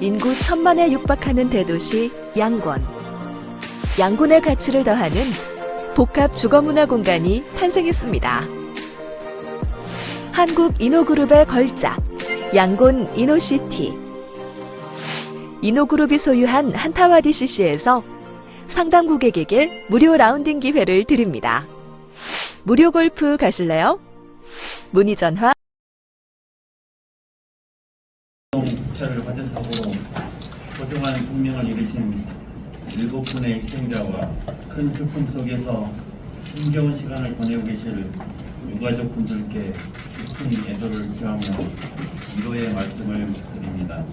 인구 천만에 육박하는 대도시 양곤. 양곤의 가치를 더하는 복합 주거문화 공간이 탄생했습니다. 한국 이노그룹의 걸작, 양곤 이노시티. 이노그룹이 소유한 한타와디 CC에서 상담 고객에게 무료 라운딩 기회를 드립니다. 무료 골프 가실래요? 문의 전화 받은 사고로 소중한 생명을 잃으신 일곱 분의 희생자와 큰 슬픔 속에서 힘겨운 시간을 보내고 계실 유가족 분들께 깊은 애도를 표하며 위로의 말씀을 드립니다.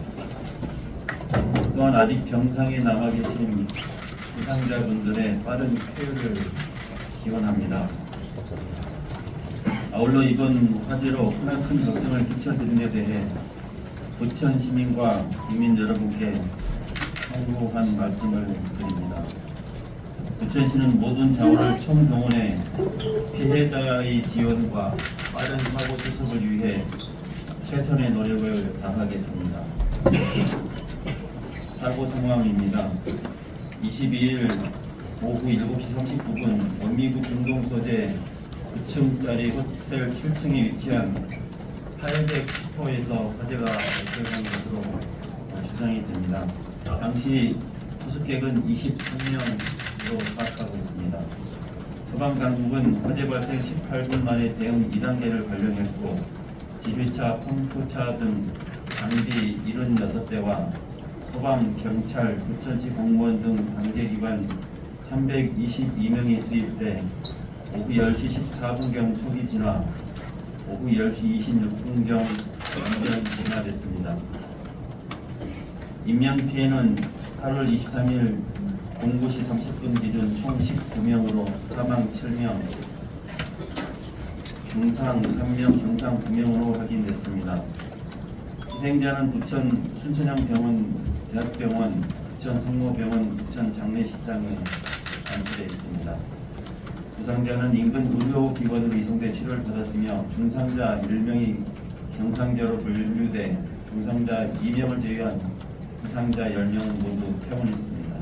또한 아직 병상에 남아 계신 부상자분들의 빠른 쾌유를 기원합니다. 아울러 이번 화재로 크나큰 걱정을 끼쳐드린 데 대해 부천 시민과 국민 여러분께 송구한 말씀을 드립니다. 부천시는 모든 자원을 총동원해 피해자의 지원과 빠른 사고 수습을 위해 최선의 노력을 다하겠습니다. 사고 상황입니다. 22일 오후 7시 39분 원미구 중동 소재 9층짜리 호텔 7층에 위치한 810호에서 화재가 발생한 것으로 추정이 됩니다. 당시 투숙객은 23명으로 파악하고 있습니다. 소방당국은 화재 발생 18분 만에 대응 2단계를 발령했고 지휘차, 펌프차 등 장비 76대와 소방, 경찰, 부천시 공무원 등 관계기관 322명이 투입돼 오후 10시 14분경 초기 진화, 오후 10시 26분경 완전 진화됐습니다. 인명 피해는 8월 23일 09시 30분 기준 총 19명으로 사망 7명, 중상 3명, 중상 2명으로 확인됐습니다. 희생자는 부천 순천향병원 대학병원, 부천 성모병원, 부천 장례식장에 안치돼 있습니다. 부상자는 인근 의료기관으로 이송돼 치료를 받았으며 중상자 1명이 경상자로 분류돼 중상자 2명을 제외한 부상자 10명은 모두 퇴원했습니다.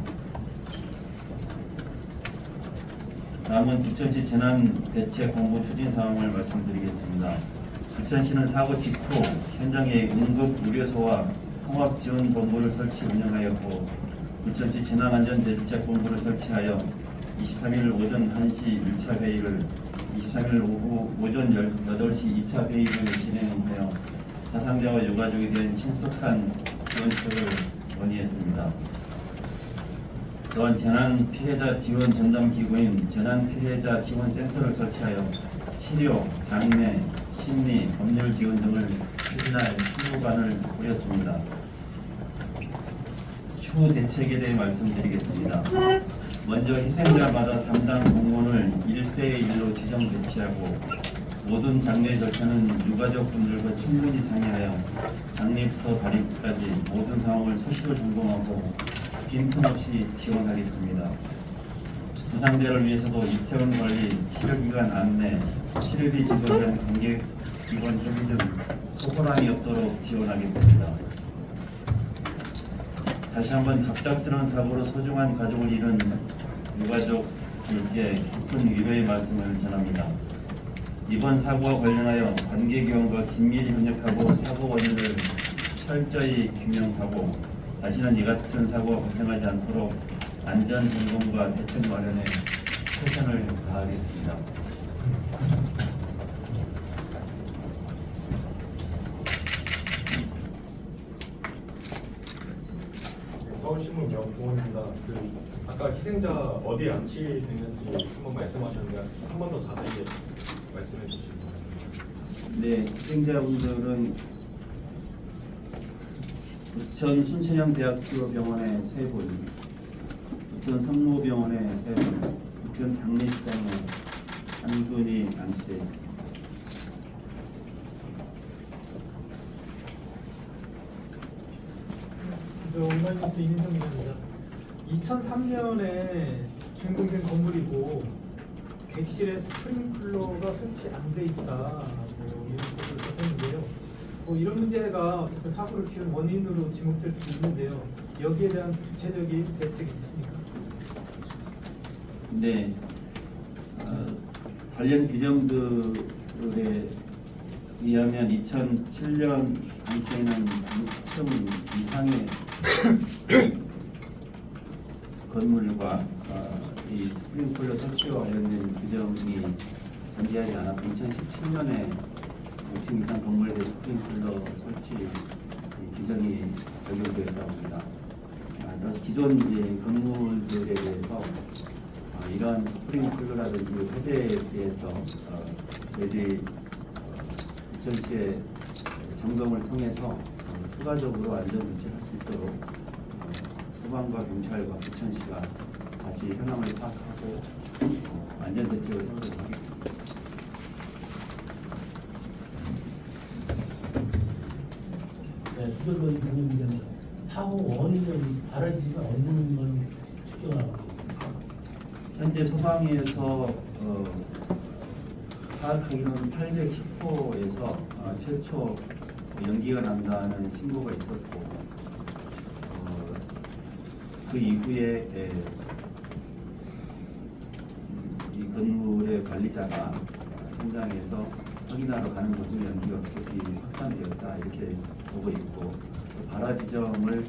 다음은 부천시 재난대책본부 추진 상황을 말씀드리겠습니다. 부천시는 사고 직후 현장에 응급 우려소와 통합지원본부를 설치 운영하였고 부천시 재난안전대책본부를 설치하여 23일 오전 1시 1차 회의를 23일 오후 오전 8시 2차 회의를 진행하여 사상자와 유가족에 대한 신속한 지원책을 논의했습니다. 또한 재난 피해자 지원 전담 기구인 재난 피해자 지원 센터를 설치하여 치료, 장례, 심리, 법률 지원 등을 추진할 추구반을 꾸렸습니다. 추후 대책에 대해 말씀드리겠습니다. 먼저 희생자마다 담당 공무원을 1대1로 지정 배치하고 모든 장례 절차는 유가족 분들과 충분히 상의하여 장례부터 발입까지 모든 상황을 솔직히 점검하고 빈틈없이 지원하겠습니다. 부상자를 위해서도 이태원 관리, 치료기관 안내, 치료비 지급을 관계기관 협의 등 소홀함이 없도록 지원하겠습니다. 다시 한번 갑작스러운 사고로 소중한 가족을 잃은 유가족들께 깊은 위로의 말씀을 전합니다. 이번 사고와 관련하여 관계기관과 긴밀히 협력하고 사고 원인을 철저히 규명하고 다시는 이 같은 사고가 발생하지 않도록 안전 점검과 대책 마련에 최선을 다하겠습니다. 서울신문 명부원입니다. 그 아까 희생자 어디에 안치됐는지 한번 말씀하셨는데 한 번 더 자세히 말씀해 주시면 네, 희생자분들은 부천 순천향대학교 병원에 세 분, 부천 성모병원에 세 분, 부천 장례식장에 한 분이 안치되어 있습니다. 저 온라인 뉴스 이민성 기자입니다. 2003년에 준공된 건물이고 객실에 스프링클러가 설치 안 돼 있다라고 이런 것을 썼는데요. 뭐 이런 문제가 그 사고를 키운 원인으로 지목될 수 있는데요. 여기에 대한 구체적인 대책이 있습니까? 네. 어, 관련 규정들에 의하면 2007년 당시에는 6층 이상의 건물과 어, 이 스프링클러 설치와 관련된 규정이 존재하지 않았고 2017년에 5층 이상 건물에 스프링클러 설치 이 규정이 적용되었다고 합니다. 아, 기존 이제 건물들에 대해서 어, 이러한 스프링클러라든지 화재에 대해서 어, 저희들이 어, 부천시의 점검을 통해서 어, 추가적으로 안전 조치를 할 수 있도록 어, 소방과 경찰과 부천시가 다시 현황을 파악하고 어, 안전 대책을 세우도록 하겠습니다. 네, 수도권이 경영되는 사고 원인은 알아지지가 않는 건 특정하고 현재 소방에서 어, 파악하기로는 810호에서 어, 최초 연기가 난다는 신고가 있었고 어, 그 이후에 에, 음, 이 건물의 관리자가 현장에서 확인하러 가는 도중 연기가 급속히 확산되었다 이렇게 보고 있고 또 발화 지점을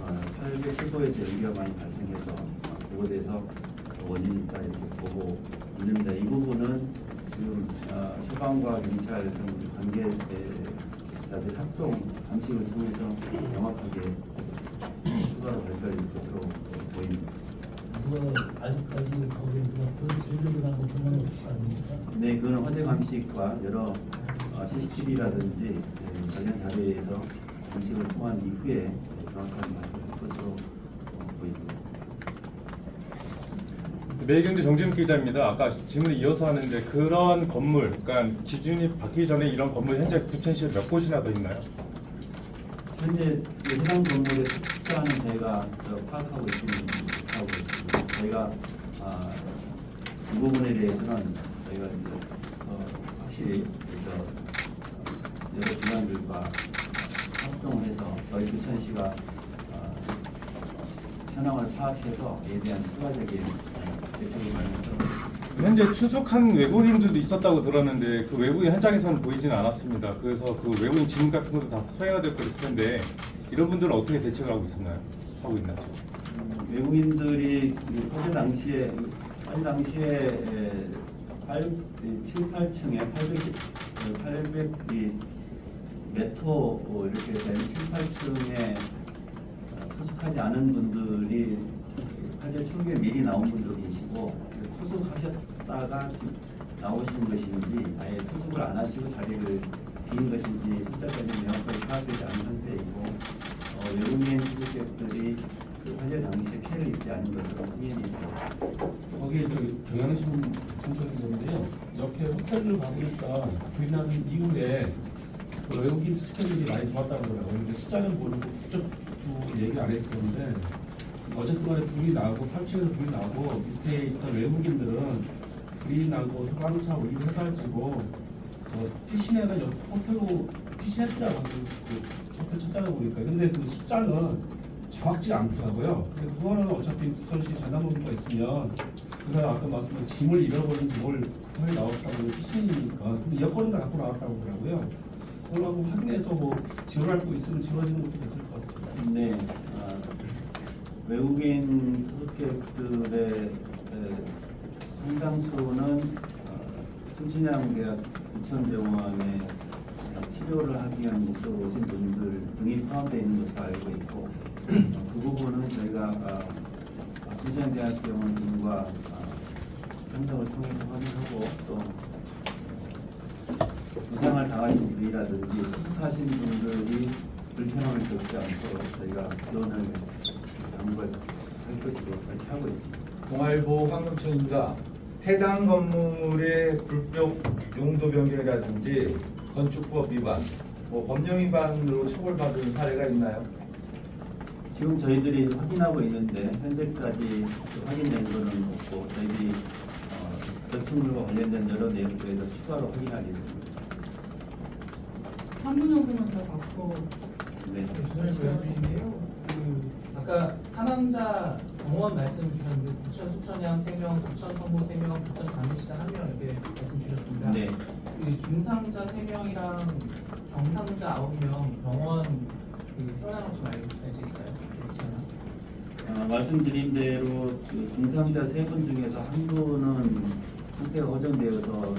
어, 810호에서 연기가 많이 발생해서 어, 그거에 대해서 원인이 있다 이렇게 보고 있는데 이 부분은 지금 어, 소방과 경찰 등 관계자들 합동 감식을 통해서 명확하게 추가로 발표할 것으로 보입니다. 아직까지 거기에 그런 아닙니까? 네, 그건 화재 감식과 여러 어, CCTV라든지 예, 관련 자료에서 감식을 통한 이후에 정확한 것으로 어, 보입니다. 매일경제 정진욱 기자입니다. 아까 질문 이어서 하는데 그런 건물, 그러니까 기준이 바뀌기 전에 이런 건물 현재 부천시에 몇 곳이나 더 있나요? 현재 이 해당 건물의 숫자는 저희가 저 파악하고 있습니다. 하고 있습니다. 저희가 아, 이 부분에 대해서는 저희가 어, 확실히 저 어, 여러 기관들과 합동을 해서 저희 부천시가 어, 현황을 파악해서 이에 대한 추가적인 어, 대책을 마련하도록 현재 추석한 외국인들도 있었다고 들었는데 그 외국인 현장에서는 보이지는 않았습니다. 그래서 그 외국인 짐 같은 것도 다 소외가 됐고 있을 텐데 이런 분들은 어떻게 대책을 하고 있었나요? 하고 있나요? 외국인들이 그 화재 당시에 화재 당시에 에, 8, 7, 8층에 810, 800이 메토 뭐 이렇게 된 7, 8층에 투숙하지 않은 분들이 화재 초기에 미리 나온 분도 계시고 투숙하셨다가 나오신 것인지 아예 투숙을 안 하시고 자리를 빈 것인지 숫자까지 명확하게 파악되지 않은 상태이고 어, 외국인 투숙객들이 그 화재 당시에 되었습니다. 거기에 저기 경향신문 청소년인데요. 이렇게 호텔을 가보니까 부인하는 이후에 그 외국인 스케줄이 많이 들어왔다고 그러더라고요. 근데 숫자는 모르고 국적도 얘기 안 했었는데 어쨌든 간에 불이 나고 8층에서 불이 나고 밑에 있던 외국인들은 불이 나고 소방차 올리고 해가지고 어, 피신해가 호텔로 피신했더라고요. 그 호텔 첫장에 보니까. 근데 그 숫자는 정확지 않더라고요. 근데 그거는 어차피 부천시 재난본부가 있으면 그 사람 아까 말씀드린 짐을 잃어버린지 뭘 털이 나왔다고 피신이니까 여권은 다 갖고 나왔다고 하더라고요. 그걸 한번 확인해서 뭐 지원할 거 있으면 지원해주는 것도 괜찮을 것 같습니다. 네, 아, 외국인 투숙객들의 에, 상당수는 어, 순진양 대학 부천병원에 치료를 하기 위한 목적으로 오신 분들 등이 포함되어 있는 것으로 알고 있고 어, 그 부분은 저희가 아, 순진양 대학병원 등과 아, 현장을 통해서 확인하고 또 부상을 당하신 분이라든지 투숙하신 분들이 불편함을 겪지 않도록 저희가 지원을 당부할 것으로 그렇게 하고 있습니다. 동아일보 황금천입니다. 해당 건물의 불법 용도 변경이라든지 건축법 위반, 뭐 법령 위반으로 처벌받은 사례가 있나요? 지금 저희들이 확인하고 있는데 현재까지 확인된 것은 없고 저희들이 어, 건축물과 관련된 여러 내용들에서 추가로 확인하겠습니다. 3분 정도만 더 받고 네. 보여주시게요. 그 아까 사망자 병원 말씀 주셨는데 부천 수천양 3명, 부천 성모 3명, 부천 장례식장 1명 이렇게 말씀 주셨습니다. 네. 그 중상자 3명이랑 경상자 9명 병원 그 현황을 좀알수 있어요? 괜찮아? 아, 말씀드린 대로 그 중상자 세 분 중에서 한 분은 상태가 호전되어서 어,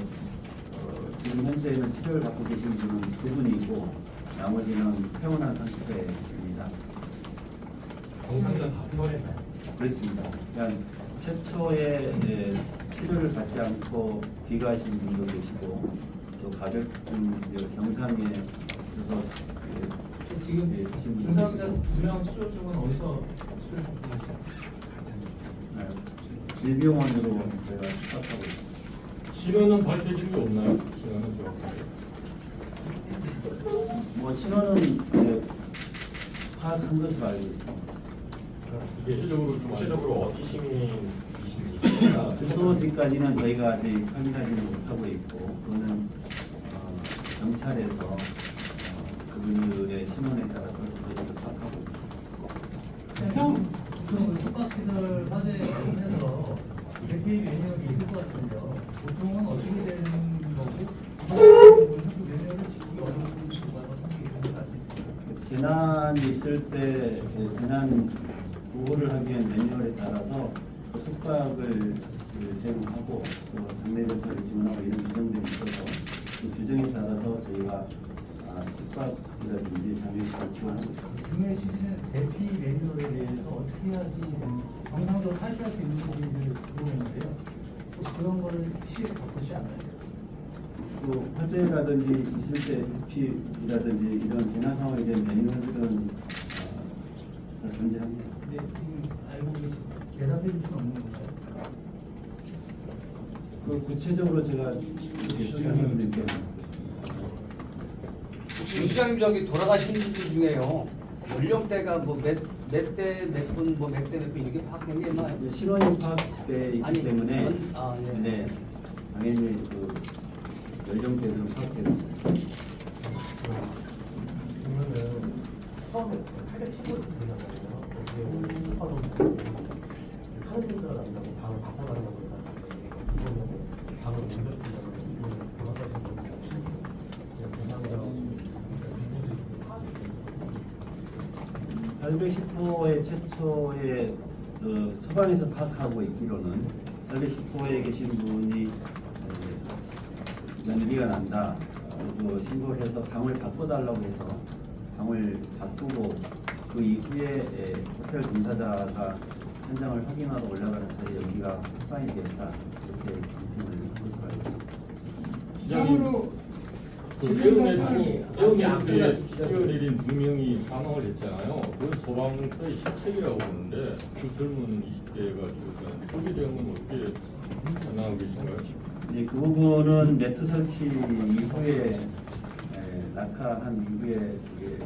지금 현재는 치료를 받고 계신 분은 두 분이고 나머지는 퇴원한 상태입니다. 정상자 다 퇴원했나요? 그렇습니다. 그냥 최초에 예, 치료를 받지 않고 귀가하신 분도 계시고 또 가족분 그 경상에 그래서 그, 지금 예, 계신 분도 중상자 계시고 2명 치료 중은 어디서 치료를 받고 계세요? 네, 질병원으로 저희가 수납하고 있습니다. 신원은 밝혀진 게 없나요? 신원은 정확하게. 뭐 신원은 예, 파악한 것으로 알고 있습니다. 구체적으로 좀 구체적으로 어디 시민이신지 아, 주소 어디까지는 저희가 아직 확인하지는 못하고 있고 그거는 어, 경찰에서 어, 그분들의 신원에 따라서 저희도 파악하고 있습니다. 해상 보통 똑같이들 사제 관련해서 대피 매력이 있을 것 같은데요. 보통은 어떻게 되는 거고 그 지키기 어려운 것. 재난이 있을 때그 재난 보호를 하기 위한 매뉴얼에 따라서 그 숙박을 그 제공하고 또 장례 절차를 지원하고 이런 규정들이 있어서 그 규정에 따라서 저희가 아, 숙박이라든지 장례식을 지원하고 있습니다. 국내 시즌은 대피 매뉴얼에 대해서 어떻게 해야지 정상적으로 탈취할 수 있는지를 궁금했는데요. 혹시 그런 거를 시에서 바꾸지 않아요? 또 화재라든지 있을 때 대피라든지 이런 재난 상황에 대한 매뉴얼들은 어, 잘 존재합니다. 이제 지금 알고 계신 대답해 줄 수 없는 거죠. 그 구체적으로 제가 예, 주장님을 혹시 시장님 저기 돌아가신 분들 중에요 연령대가 뭐몇몇대몇분뭐몇대몇분 이게 파악된 게 있나요? 실원이 파악되기 때문에 그건- 아 예. 네 당연히 그 열정대로 파악되는 그러면 처음에 8 1 5 카르펜스가 난다고 방을 옮겼습니다. 이거는 돌아가신 분이 그냥 부상자 누구지? 810호의 최초의 그 처방에서 파악하고 있기로는 810호에 계신 분이 에, 연기가 난다. 그리고 신고를 해서 방을 바꿔달라고 해서 방을 바꾸고 그 이후에 에, 호텔 종사자가 현장을 확인하러 올라가는 사이에 연기가 확산이 됐다. 이렇게 것으로 알고 있습니다. 이상으로 그 지금 깨어내 사람이 깨어내는데 뛰어내린 두 명이 사망을 했잖아요. 그건 소방서의 실책이라고 보는데 그 젊은 20대가 지금 소개된 건 어떻게 나오고 계신가요? 네, 그 부분은 네트 설치 이후에 에, 낙하한 이후에 그게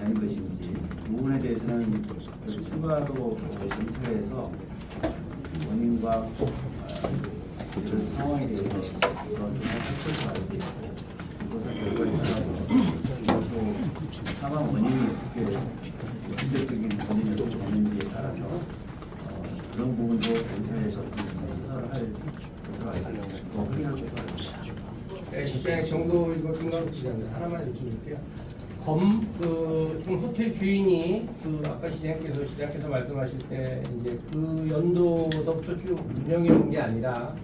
된그 부분에 대해서는 그 추가로 검사해서 원인과 아, 그 상황에 대해서 살펴서 알고 있고 그것을 결과에 따라서 또 사망 원인이 어떻게 구체적인 원인을 얻는지에 따라서 어, 그런 부분도 검사해서 좀 수사를 할 것으로 알고 있습니다. 네, 정도 이거 김광욱 기자입니다. 하나만 여쭤볼게요. 검, 그, 지금 호텔 주인이, 그, 아까 시장님께서, 시장께서 말씀하실 때, 이제 그 연도서부터 쭉 운영해 온 게 아니라,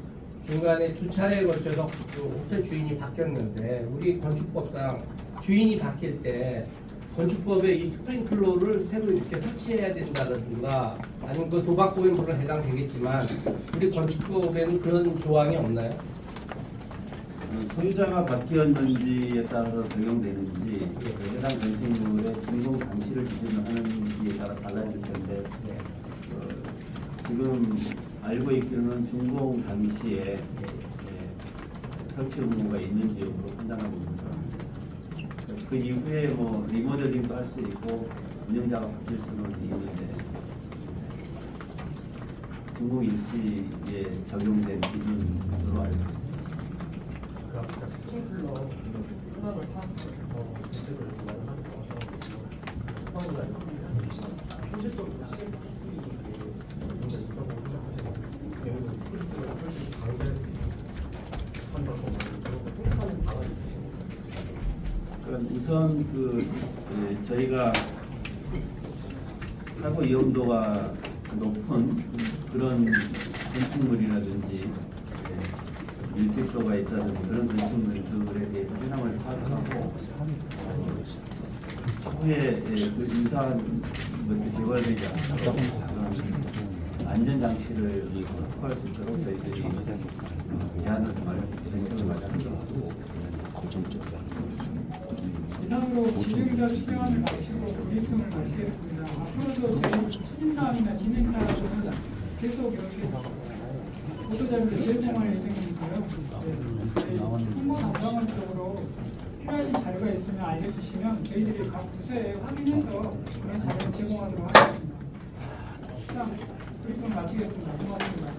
중간에 두 차례에 걸쳐서 그 호텔 주인이 바뀌었는데, 우리 건축법상 주인이 바뀔 때, 건축법에 이 스프링클러를 새로 이렇게 설치해야 된다든가, 아니면 그 도박법에 물론 해당되겠지만, 우리 건축법에는 그런 조항이 없나요? 어, 소유자가 바뀌었는지에 따라서 적용되는지 그 해당 건축물의 준공 당시를 기준으로 하는지에 따라 달라질 텐데 어, 지금 알고 있기로는 준공 당시에 예, 설치 의무가 있는지 여부로 판단하고 있는 상황입니다. 그 이후에 뭐 리모델링도 할 수 있고 운영자가 바뀔 수는 있는데 준공 일시에 적용된 기준으로 알고. 그 스프링클러 현황을 파악해서 대책을 마련하는 거죠. 소방부가 현실적으로 시행할 수 있는 게 있다고 생각하시는 배우는 스크립트를 훨씬 강제할 수 있는 판단법 그런 거 생각하는 바가 있으신가요? 우선 그 예, 저희가 사고 위험도가 높은 그런 건축물이라든지 예, 밀집도가 있다든지 그런 건축물들에 대해서 현황을 파악하고 후에 예, 그 유사한 것도 개발되지 않도록 그런 안전 장치를 확보할 수 있도록 저희들이 대안을 마련, 대책을 마련하고 이상으로 진행자 시간을 마치고 브리핑을 마치겠습니다. 앞으로도 저희 추진사항이나 진행사항은 계속 이렇게 보도자료를 제공할 예정이니까요. 네, 홍보 담당원 쪽으로 필요하신 자료가 있으면 알려주시면 저희들이 각 부서에 확인해서 그런 자료를 제공하도록 하겠습니다. 이상 브리핑을 마치겠습니다. 고맙습니다.